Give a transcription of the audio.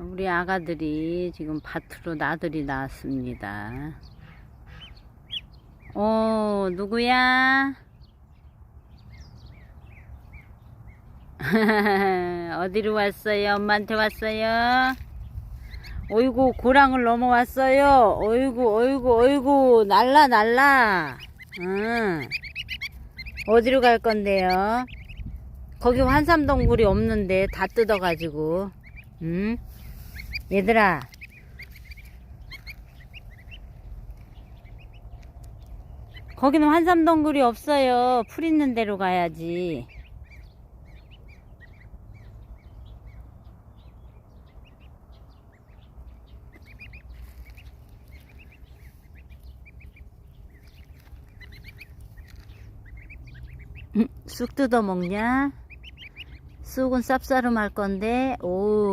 우리 아가들이 지금 밭으로 나들이 나왔습니다. 어, 누구야? 어디로 왔어요? 엄마한테 왔어요? 어이구, 고랑을 넘어왔어요. 어이구, 어이구, 어이구, 날라, 날라. 응. 어디로 갈 건데요? 거기 환삼동굴이 없는데 다 뜯어가지고. 응? 얘들아. 거기는 환삼동굴이 없어요. 풀 있는 데로 가야지. 음, 쑥 뜯어 먹냐? 쑥은 쌉싸름 할 건데, 오,